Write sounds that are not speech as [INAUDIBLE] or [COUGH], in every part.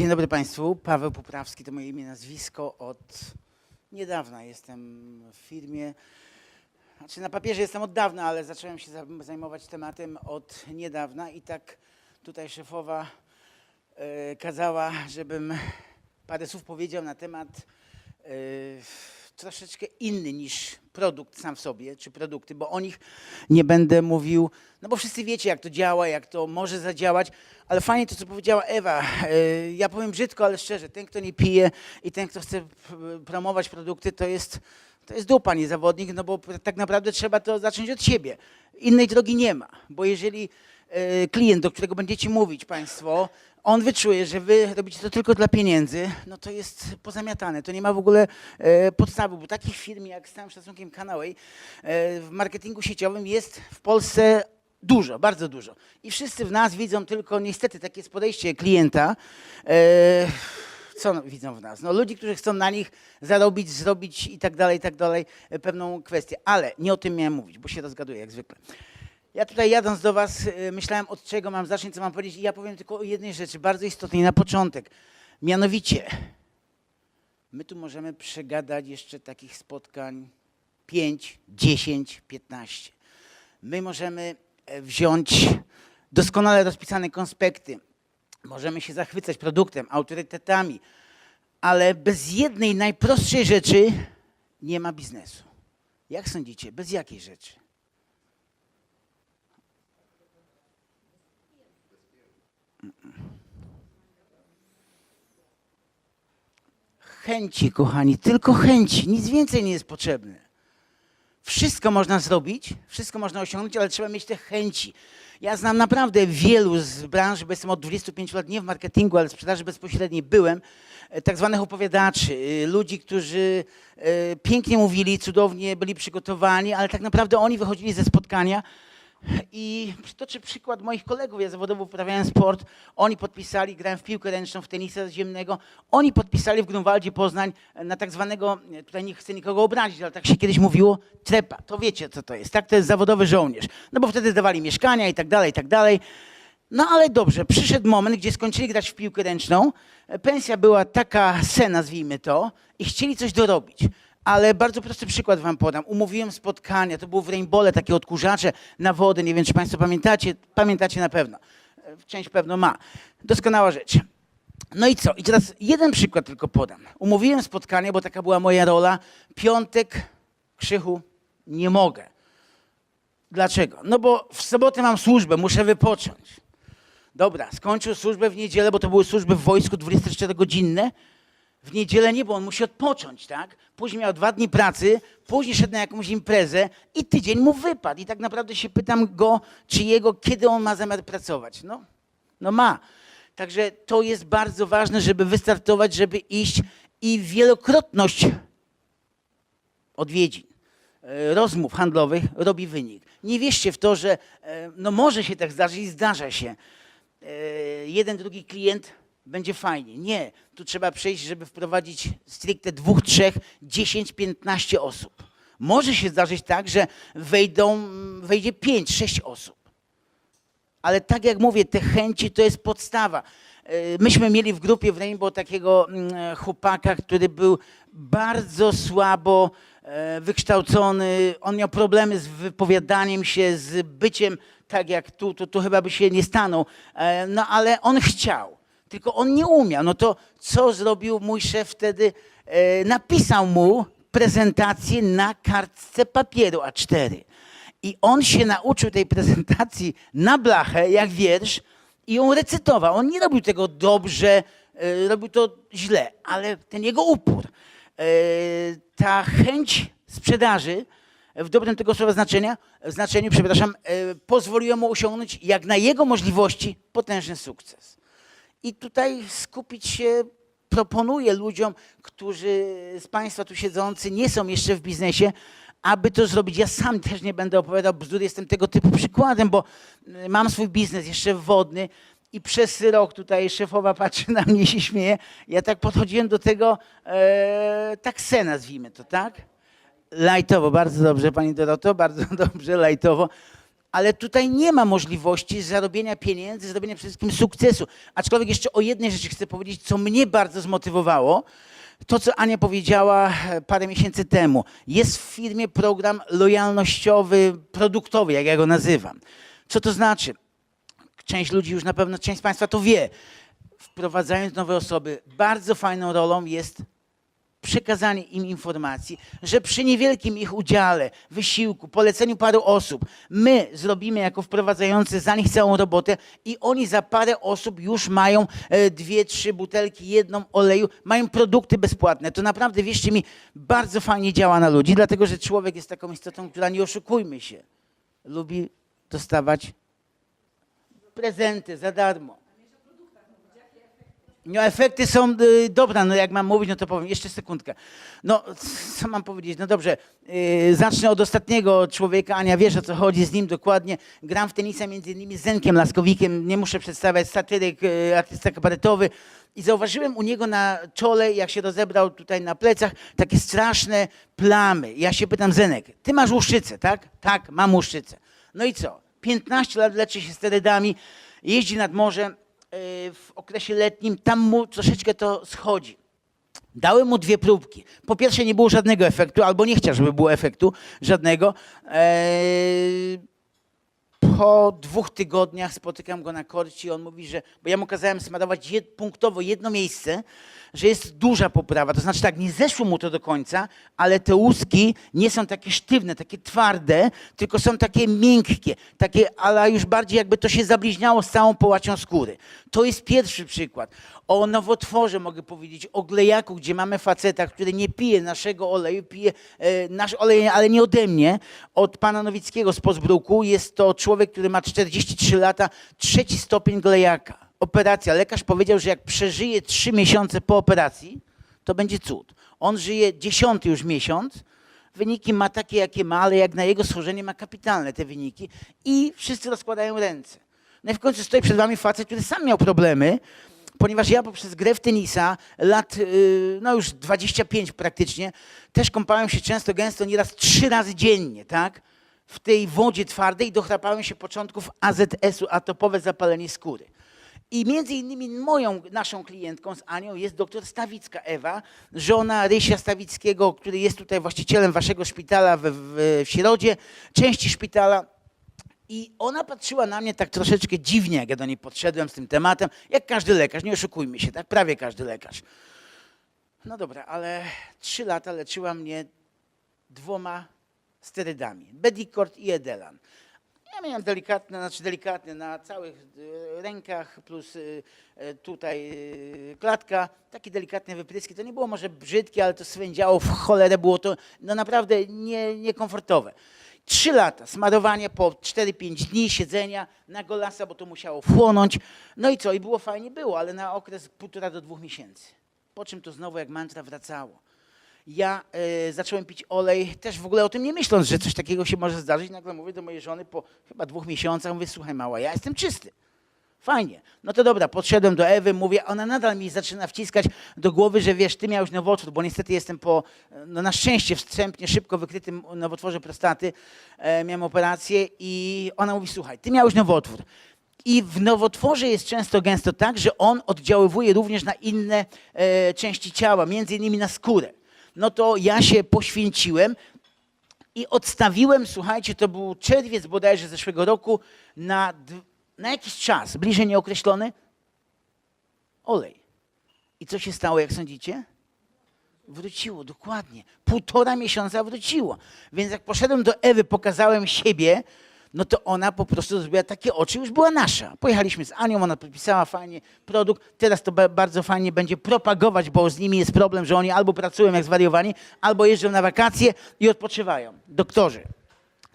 Dzień dobry Państwu. Paweł Poprawski to moje imię, nazwisko. Od niedawna jestem w firmie. Znaczy na papierze jestem od dawna, ale zacząłem się za- zajmować tematem od niedawna i tak tutaj szefowa e, kazała, żebym parę słów powiedział na temat e, troszeczkę inny niż produkt sam w sobie, czy produkty, bo o nich nie będę mówił, no bo wszyscy wiecie, jak to działa, jak to może zadziałać, ale fajnie to, co powiedziała Ewa. E, Ja powiem brzydko, ale szczerze, ten, kto nie pije i ten, kto chce p- promować produkty, to jest, to jest dupa, nie zawodnik, no bo tak naprawdę trzeba to zacząć od siebie. Innej drogi nie ma, bo jeżeli e, klient, do którego będziecie mówić Państwo, on wyczuje, że wy robicie to tylko dla pieniędzy, no to jest pozamiatane. To nie ma w ogóle e, podstawy, bo takich firm jak z całym szacunkiem Canaway e, w marketingu sieciowym jest w Polsce dużo, bardzo dużo. I wszyscy w nas widzą tylko niestety takie jest podejście klienta. E, co no, widzą w nas? No, ludzi, którzy chcą na nich zarobić, zrobić i tak dalej, i tak dalej, e, pewną kwestię. Ale nie o tym miałem mówić, bo się rozgaduję jak zwykle. Ja tutaj jadąc do Was, y, myślałem od czego mam zacząć, co mam powiedzieć i ja powiem tylko o jednej rzeczy, bardzo istotnej na początek. Mianowicie, my tu możemy przegadać jeszcze takich spotkań 5, 10, 15. My możemy e, wziąć doskonale rozpisane konspekty, możemy się zachwycać produktem, autorytetami, ale bez jednej najprostszej rzeczy nie ma biznesu. Jak sądzicie, bez jakiej rzeczy? Chęci, kochani, tylko chęci, nic więcej nie jest potrzebne. Wszystko można zrobić, wszystko można osiągnąć, ale trzeba mieć te chęci. Ja znam naprawdę wielu z branży, bo jestem od 25 lat nie w marketingu, ale w sprzedaży bezpośredniej byłem, e, tak zwanych opowiadaczy, e, ludzi, którzy e, pięknie mówili, cudownie byli przygotowani, ale tak naprawdę oni wychodzili ze spotkania i przytoczę przykład moich kolegów, ja zawodowo uprawiałem sport, oni podpisali, grałem w piłkę ręczną, w tenisa ziemnego, oni podpisali w Grunwaldzie Poznań na tak zwanego, tutaj nie chcę nikogo obrazić, ale tak się kiedyś mówiło, trepa, to wiecie co to jest, tak, to jest zawodowy żołnierz, no bo wtedy dawali mieszkania i tak dalej, i tak dalej. No ale dobrze, przyszedł moment, gdzie skończyli grać w piłkę ręczną, pensja była taka se, nazwijmy to, i chcieli coś dorobić. Ale bardzo prosty przykład wam podam. Umówiłem spotkania, to było w Rainbowle, takie odkurzacze na wodę, nie wiem czy państwo pamiętacie, pamiętacie na pewno. Część pewno ma. Doskonała rzecz. No i co? I teraz jeden przykład tylko podam. Umówiłem spotkanie, bo taka była moja rola. Piątek, Krzychu, nie mogę. Dlaczego? No bo w sobotę mam służbę, muszę wypocząć. Dobra, skończył służbę w niedzielę, bo to były służby w wojsku 24-godzinne. W niedzielę nie, bo on musi odpocząć, tak? Później miał dwa dni pracy, później szedł na jakąś imprezę i tydzień mu wypadł. I tak naprawdę się pytam go, czy jego, kiedy on ma zamiar pracować. No, no ma. Także to jest bardzo ważne, żeby wystartować, żeby iść i wielokrotność odwiedzin, e, rozmów handlowych robi wynik. Nie wierzcie w to, że e, no może się tak zdarzyć i zdarza się. E, Jeden, drugi klient będzie fajnie. Nie, tu trzeba przejść, żeby wprowadzić stricte dwóch, trzech, dziesięć, piętnaście osób. Może się zdarzyć tak, że wejdą, wejdzie pięć, sześć osób. Ale tak jak mówię, te chęci to jest podstawa. E, Myśmy mieli w grupie w Rainbow takiego mm, chłopaka, który był bardzo słabo e, wykształcony. On miał problemy z wypowiadaniem się, z byciem tak jak tu, to, to chyba by się nie stanął. E, No ale on chciał, tylko on nie umiał. No to co zrobił mój szef wtedy? E, Napisał mu prezentację na kartce papieru A4. I on się nauczył tej prezentacji na blachę, jak wiersz, i ją recytował. On nie robił tego dobrze, e, robił to źle, ale ten jego upór, e, ta chęć sprzedaży, w dobrym tego słowa znaczenia, znaczeniu, przepraszam, e, pozwoliła mu osiągnąć jak na jego możliwości potężny sukces. I tutaj skupić się proponuję ludziom, którzy z Państwa tu siedzący nie są jeszcze w biznesie, aby to zrobić. Ja sam też nie będę opowiadał bzdur, jestem tego typu przykładem, bo y, mam swój biznes jeszcze wodny i przez rok tutaj szefowa patrzy na mnie i się śmieje. Ja tak podchodziłem do tego, e, tak se nazwijmy to, tak? Lajtowo, bardzo dobrze Pani Doroto, bardzo [LAUGHS] dobrze, lajtowo. Ale tutaj nie ma możliwości zarobienia pieniędzy, zarobienia przede wszystkim sukcesu. Aczkolwiek jeszcze o jednej rzeczy chcę powiedzieć, co mnie bardzo zmotywowało. To, co Ania powiedziała e, parę miesięcy temu. Jest w firmie program lojalnościowy, produktowy, jak ja go nazywam. Co to znaczy? Część ludzi już na pewno, część z Państwa to wie. Wprowadzając nowe osoby, bardzo fajną rolą jest przekazanie im informacji, że przy niewielkim ich udziale, wysiłku, poleceniu paru osób, my zrobimy jako wprowadzający za nich całą robotę i oni za parę osób już mają e, dwie, trzy butelki, jedną oleju, mają produkty bezpłatne. To naprawdę, wierzcie mi, bardzo fajnie działa na ludzi, dlatego że człowiek jest taką istotą, która, nie oszukujmy się, lubi dostawać prezenty za darmo. No efekty są, y, no jak mam mówić, no to powiem, jeszcze sekundkę. No, co mam powiedzieć? No dobrze, y, zacznę od ostatniego człowieka, Ania wiesz o co chodzi z nim dokładnie. Gram w tenisa między innymi z Zenkiem Laskowikiem, nie muszę przedstawiać, satyryk, y, artysta kabaretowy. I zauważyłem u niego na czole, jak się rozebrał tutaj na plecach, takie straszne plamy. Ja się pytam, Zenek, ty masz łuszczycę, tak? Tak, mam łuszczycę. No i co? 15 lat leczy się sterydami, jeździ nad morzem, y, w okresie letnim, tam mu troszeczkę to schodzi. Dałem mu dwie próbki. Po pierwsze, nie było żadnego efektu, albo nie chciał, żeby było efektu żadnego. Eee, po dwóch tygodniach spotykam go na korcie i on mówi, że, bo ja mu kazałem smarować jed, punktowo jedno miejsce, że jest duża poprawa. To znaczy tak, nie zeszło mu to do końca, ale te łuski nie są takie sztywne, takie twarde, tylko są takie miękkie, takie, ale już bardziej jakby to się zabliźniało z całą połacią skóry. To jest pierwszy przykład. O nowotworze mogę powiedzieć, o glejaku, gdzie mamy faceta, który nie pije naszego oleju, pije e, nasz olej, ale nie ode mnie, od pana Nowickiego z Pozbruku. Jest to człowiek, który ma 43 lata, trzeci stopień glejaka. Operacja. Lekarz powiedział, że jak przeżyje 3 miesiące po operacji, to będzie cud. On żyje dziesiąty już miesiąc, wyniki ma takie, jakie ma, ale jak na jego schorzenie ma kapitalne te wyniki i wszyscy rozkładają ręce. No i w końcu stoi przed wami facet, który sam miał problemy, ponieważ ja poprzez grę w tenisa lat, yy, no już 25 praktycznie, też kąpałem się często, gęsto, nieraz trzy razy dziennie, tak? W tej wodzie twardej dochrapałem się początków AZS-u, atopowe zapalenie skóry. I między innymi moją, naszą klientką z Anią jest doktor Stawicka Ewa, żona Rysia Stawickiego, który jest tutaj właścicielem waszego szpitala w, w, w Środzie, części szpitala. I ona patrzyła na mnie tak troszeczkę dziwnie, jak ja do niej podszedłem z tym tematem, jak każdy lekarz, nie oszukujmy się, tak prawie każdy lekarz. No dobra, ale trzy lata leczyła mnie dwoma sterydami, Bedicort i Edelan. Ja miałem delikatne, znaczy delikatne na całych e, rękach plus e, e, tutaj klatka, takie delikatne wypryski. To nie było może brzydkie, ale to swędziało w cholerę, było to no naprawdę nie, niekomfortowe. Trzy lata smarowania po 4-5 dni siedzenia na golasa, bo to musiało wchłonąć. No i co? I było fajnie, było, ale na okres półtora do dwóch miesięcy. Po czym to znowu jak mantra wracało. Ja e, zacząłem pić olej, też w ogóle o tym nie myśląc, że coś takiego się może zdarzyć. Nagle mówię do mojej żony po chyba dwóch miesiącach, mówię, słuchaj mała, ja jestem czysty. Fajnie. No to dobra, podszedłem do Ewy, mówię, ona nadal mi zaczyna wciskać do głowy, że wiesz, ty miałeś nowotwór, bo niestety jestem po, no na szczęście wstępnie, szybko wykrytym nowotworze prostaty, e, miałem operację i ona mówi, słuchaj, ty miałeś nowotwór. I w nowotworze jest często gęsto tak, że on oddziaływuje również na inne e, części ciała, między innymi na skórę. No to ja się poświęciłem i odstawiłem, słuchajcie, to był czerwiec bodajże zeszłego roku, na, na jakiś czas, bliżej nieokreślony, olej. I co się stało, jak sądzicie? Wróciło, dokładnie. Półtora miesiąca wróciło. Więc jak poszedłem do Ewy, pokazałem siebie, no to ona po prostu zrobiła takie oczy, już była nasza. Pojechaliśmy z Anią, ona podpisała fajnie produkt. Teraz to ba- bardzo fajnie będzie propagować, bo z nimi jest problem, że oni albo pracują jak zwariowani, albo jeżdżą na wakacje i odpoczywają. Doktorzy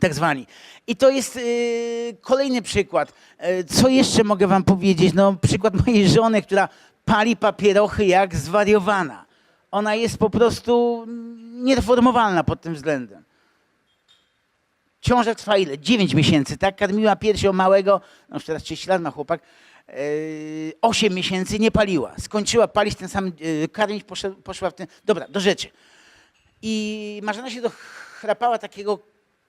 tak zwani. I to jest yy, kolejny przykład. Yy, co jeszcze mogę wam powiedzieć? No, przykład mojej żony, która pali papierochy jak zwariowana. Ona jest po prostu niereformowalna pod tym względem. Ciąża trwa ile? 9 miesięcy, tak? Karmiła piersią małego, no już teraz 30 lat ma chłopak, yy, 8 miesięcy nie paliła. Skończyła palić ten sam, yy, karmić, poszła, poszła w ten... Dobra, do rzeczy. I Marzena się dochrapała takiego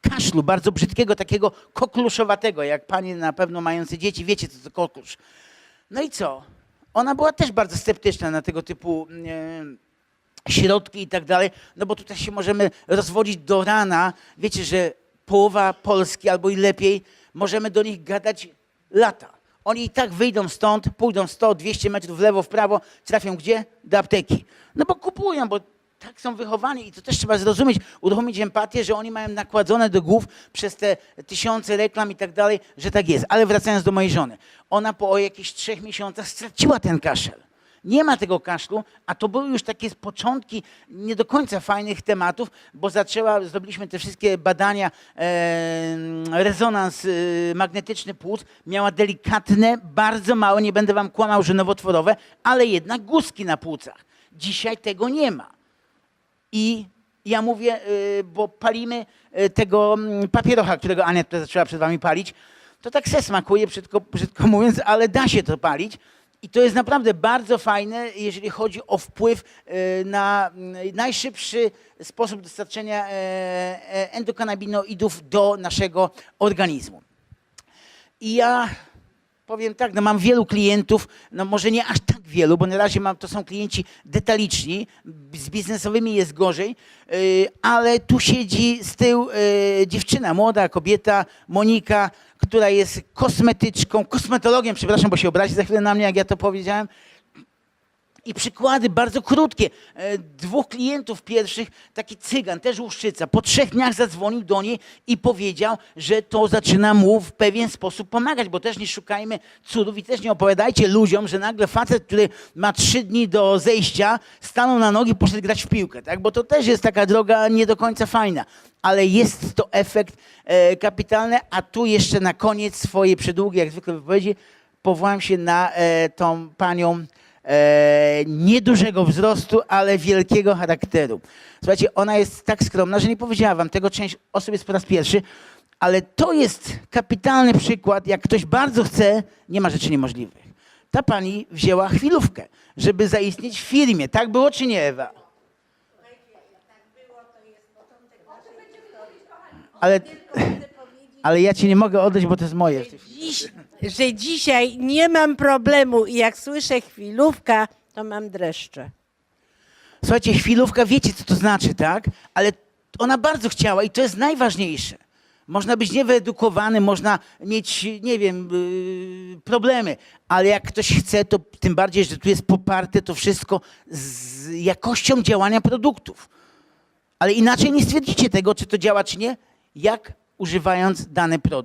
kaszlu, bardzo brzydkiego, takiego kokluszowatego, jak panie na pewno mające dzieci, wiecie co to koklusz. No i co? Ona była też bardzo sceptyczna na tego typu e, środki i tak dalej, no bo tutaj się możemy rozwodzić do rana. Wiecie, że połowa Polski albo i lepiej, możemy do nich gadać lata. Oni i tak wyjdą stąd, pójdą 100, 200 metrów w lewo, w prawo, trafią gdzie? Do apteki. No bo kupują, bo tak są wychowani i to też trzeba zrozumieć, uruchomić empatię, że oni mają nakładzone do głów przez te tysiące reklam i tak dalej, że tak jest. Ale wracając do mojej żony. Ona po jakichś trzech miesiącach straciła ten kaszel. Nie ma tego kaszlu, a to były już takie początki nie do końca fajnych tematów, bo zaczęła, zrobiliśmy te wszystkie badania, e, rezonans e, magnetyczny płuc, miała delikatne, bardzo małe, nie będę wam kłamał, że nowotworowe, ale jednak guzki na płucach. Dzisiaj tego nie ma. I ja mówię, y, bo palimy y, tego mm, papierocha, którego tutaj zaczęła przed wami palić, to tak se smakuje, brzydko, brzydko mówiąc, ale da się to palić. I to jest naprawdę bardzo fajne, jeżeli chodzi o wpływ y, na mm, najszybszy sposób dostarczenia e, e, endokanabinoidów do naszego organizmu. I ja powiem tak, no mam wielu klientów, no może nie aż tak wielu, bo na razie mam, to są klienci detaliczni, z biznesowymi jest gorzej, yy, ale tu siedzi z tyłu yy, dziewczyna, młoda kobieta, Monika, która jest kosmetyczką, kosmetologiem, przepraszam, bo się obrazi za chwilę na mnie, jak ja to powiedziałem, i przykłady bardzo krótkie. E, Dwóch klientów pierwszych, taki cygan, też łuszczyca, po trzech dniach zadzwonił do niej i powiedział, że to zaczyna mu w pewien sposób pomagać, bo też nie szukajmy cudów i też nie opowiadajcie ludziom, że nagle facet, który ma trzy dni do zejścia, stanął na nogi i poszedł grać w piłkę, tak? bo to też jest taka droga nie do końca fajna. Ale jest to efekt e, kapitalny, a tu jeszcze na koniec swojej przedługiej, jak zwykle wypowiedzi, powołam się na e, tą panią e, niedużego wzrostu, ale wielkiego charakteru. Słuchajcie, ona jest tak skromna, że nie powiedziała wam tego, część osób jest po raz pierwszy, ale to jest kapitalny przykład, jak ktoś bardzo chce, nie ma rzeczy niemożliwych. Ta pani wzięła chwilówkę, żeby zaistnieć w firmie. Tak było czy nie, Ewa? Ale, ale ja ci nie mogę oddać, bo to jest moje. Dziś, że dzisiaj nie mam problemu i jak słyszę chwilówka, to mam dreszcze. Słuchajcie, chwilówka, wiecie co to znaczy, tak? Ale ona bardzo chciała i to jest najważniejsze. Można być niewyedukowany, można mieć, nie wiem, yy, problemy, ale jak ktoś chce, to tym bardziej, że tu jest poparte to wszystko z jakością działania produktów. Ale inaczej nie stwierdzicie tego, czy to działa, czy nie, jak używając dany produkt.